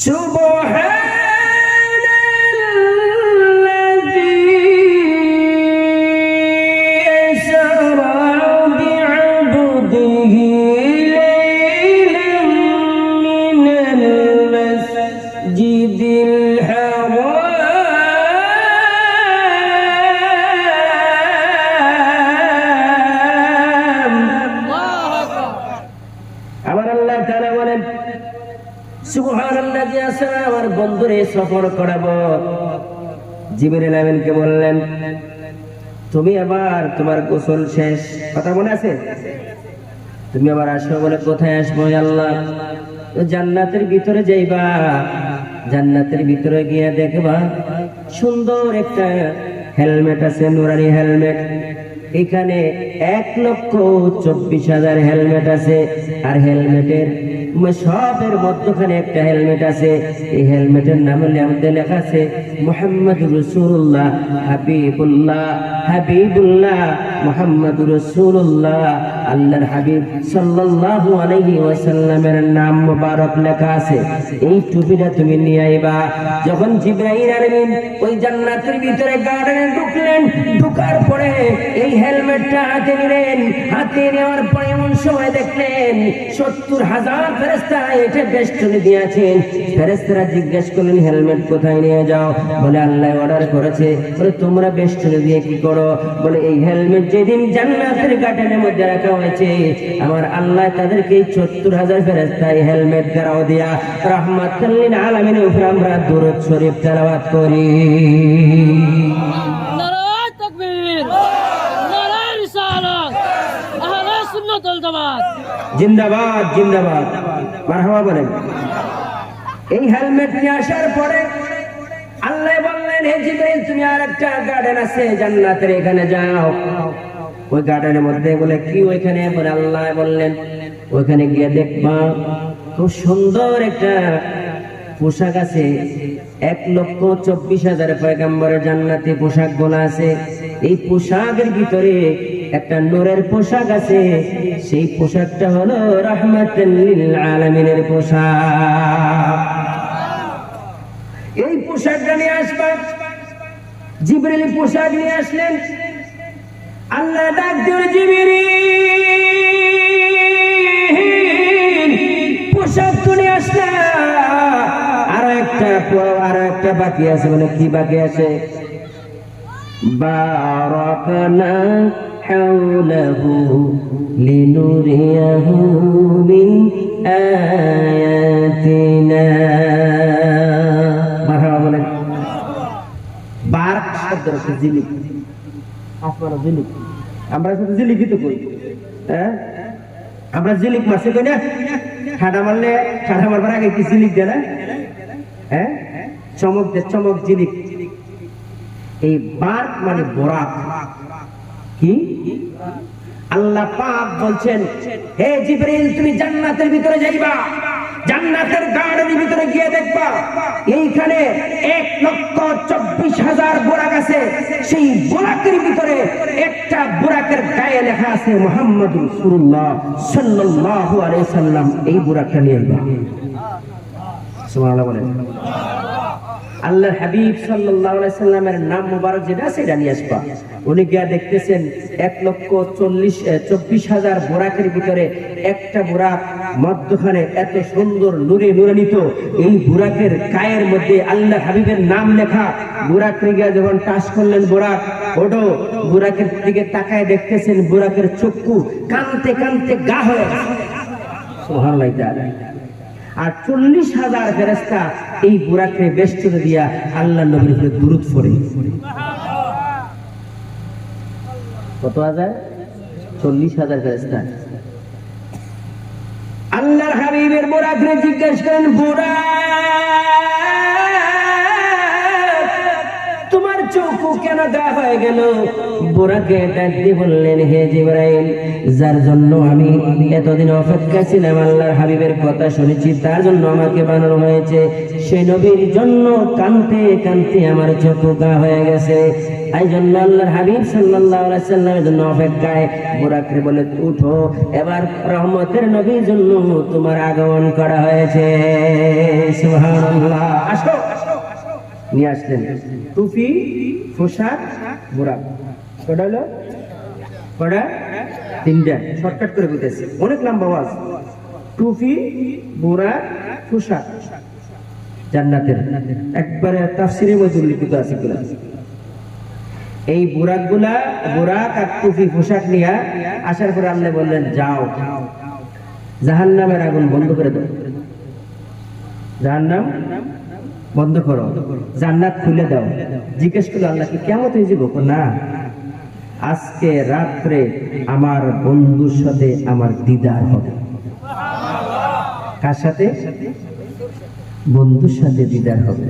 سبحان الذي أسرى بعبده আসরা আমার বন্ধুরে সফর করাবো। জিবরিল বললেন, তুমি আবার তোমার গোসল শেষ। কথা মনে আছে? তুমি আবার আসো বলে কোথায় আসব আল্লাহ? জান্নাতের ভিতরে যাইবা। জান্নাতের ভিতরে গিয়ে দেখবা সুন্দর একটা হেলমেট আছে, নুরানি হেলমেট। এখানে এক লক্ষ চব্বিশ হাজার হেলমেট আছে। আর হেলমেটের সবের মধ্যখানে একটা হেলমেট আছে। এই হেলমেটের নাম মধ্যে লেখা আছে, মোহাম্মদ রসুল্লাহ হাবিবুল্লাহ হাবিবুল্লাহ, মোহাম্মদ রসুল্লাহ আল্লাহর হাবিব সাল্লাল্লাহু আলাইহি ওয়াসাল্লামের নাম মুবারক লেখা আছে। এই টুপিটা তুমি নিয়ে আইবা। যখন জিব্রাইল আলামিন ওই জান্নাতের ভিতরে গার্ডেনে ঢুকলেন, ঢুকার পরে এই হেলমেটটা হাতে নিলেন। হাতে নেওয়ার পরে এমন সময় দেখলেন, সত্তর হাজার ফেরেস্তা এটা বেষ্টনে দিয়েছেন ফেরেস্তারা জিজ্ঞেস করলেন, হেলমেট কোথায় নিয়ে যাও? বলে, আল্লাহ অর্ডার করেছে। বলে, তোমরা বেষ্টনে দিয়ে কি করো? বলে, এই হেলমেট যেদিন জান্নাতের গার্ডেনের মধ্যে রাখা হয়েছে, আমার আল্লাহ তাদেরকে এই সত্তর হাজার ফেরেস্তায় হেলমেট গারাও দিয়া রহমাতুল্লিন আলামিনের উপর আমরা দুরুদ শরীফ তেলাওয়াত করি। জিন্দাবাদ জিন্দাবাদ। মারহাবা বলেন। এই হেলমেট নিয়ে আসার পরে আল্লাহ বললেন, হে জিবরিল, তুমি আর একটা গার্ডেন আছে জান্নাতের, এখানে যাও। ওই গার্ডেনের মধ্যে বলে, কি ওইখানে? বলে আল্লাহ বললেন, ওইখানে গিয়ে দেখবা খুব সুন্দর একটা পোশাক আছে। এক লক্ষ চব্বিশ হাজার পয়গাম্বরের জান্নাতি পোশাক গোলা আছে। এই পোশাকের ভিতরে একটা নূরের পোশাক আছে। সেই পোশাকটা হলো রহমাতুল আলমিনের পোশাক। এই পোশাকটা নিয়ে আসবা জিবরিল পোশাক নিয়ে আসলেন। আল্লাহ ডাক দিল পোশাক তো নিয়ে আসলে আর একটা আর একটা বাকি আছে। মানে কি বাকি আছে? বারকনা حوله لنريه من آياتنا مرحبا বলেন বারক শব্দ হচ্ছে জিলিক আসমান জিলিক আমরা শুধু জিলিকই তো করি হ্যাঁ আমরা জিলিক মাসে কই না ঠাডা মারলে ঠাডা মারবার আগে কি জিলিক দেয় না হ্যাঁ চমক দে চমক জিলিক এই বার্ক মানে বোরাক কি আল্লাহ পাক বলছেন, হে জিবরিল, তুমি জান্নাতের ভিতরে যাইবা। জান্নাতের গার্ডেনের ভিতরে গিয়ে দেখবা, এইখানে এক লক্ষ চব্বিশ হাজার বোরাক আছে। সেই বোরাকের ভিতরে একটা বোরাকের গায়ে লেখা আছে, মোহাম্মদ রসুল্লাহ সাল্লাল্লাহু আলাইহি সাল্লাম। এই বোরাকটা নিয়ে সুবহানাল্লাহ বলেন। আল্লাহর হাবিব সাল্লামের নাম মুবারক যেটা সেটা নিয়ে আসবা। উনি গিয়া দেখতেছেন এক লক্ষ চল্লিশ চব্বিশ হাজার বোরাকের ভিতরে একটা বোরাক মধ্যখানে এত সুন্দর নুরে নুরানিত। এই বুরাকের গায়ের মধ্যে আল্লাহ হাবিবের নাম লেখা। বুরাক গিয়া যখন টাচ করলেন বোরাক, ওটো বুরাকের দিকে তাকায় দেখতেছেন বুরাকের চক্ষু কানতে কানতে গা হয়ে। আর চল্লিশ হাজার ফেরেস্তা এই বুড়াকে বেষ্টনে দিয়া আল্লাহ নবীর উপরে দূরত পড়ে। কত হাজার? চল্লিশ হাজার ফেরেস্তা আল্লাহ হাবিবের বুড়াকে জিজ্ঞেস করেন, বুড়া কেন হয়ে গেল। বললেন, হে যার জন্য আমি এতদিন অপেক্ষা ছিলাম, আল্লাহর হাবিবের কথা শুনেছি, তার জন্য আমাকে বানানো হয়েছে। সে নবীর জন্য কানতে কানতে আমার চোখ গা হয়ে গেছে। এই জন্য আল্লাহর হাবিব সাল্লামের জন্য অপেক্ষায় বুরাকরে বলে, উঠো, এবার রহমতের নবীর জন্য তোমার আগমন করা হয়েছে। আসো। নিয়ে আসলেন। টুপি পোশাক বুরাক কটা হলো? কটা? তিনটা। শর্টকাট করে বুঝতেছি অনেক লম্বা আওয়াজ। টুপি বুরাক পোশাক জান্নাতের। একবারে তাফসিরের মধ্যে উল্লিখিত আছে এগুলা। এই বুরাকগুলা বুরাক আর টুপি পোশাক নিয়ে আসার পরে আল্লাহ বললেন, যাও। জাহান নামের আগুন বন্ধ করে দাও। জাহান নাম বন্ধ করো। জান্নাত খুলে দাও। জিজ্ঞেস করল আল্লাহ কি কেমন হয়ে যাব? না। আজকে রাত্রে আমার বন্ধুর সাথে আমার দিদার হবে। কার সাথে? বন্ধুর সাথে দিদার হবে।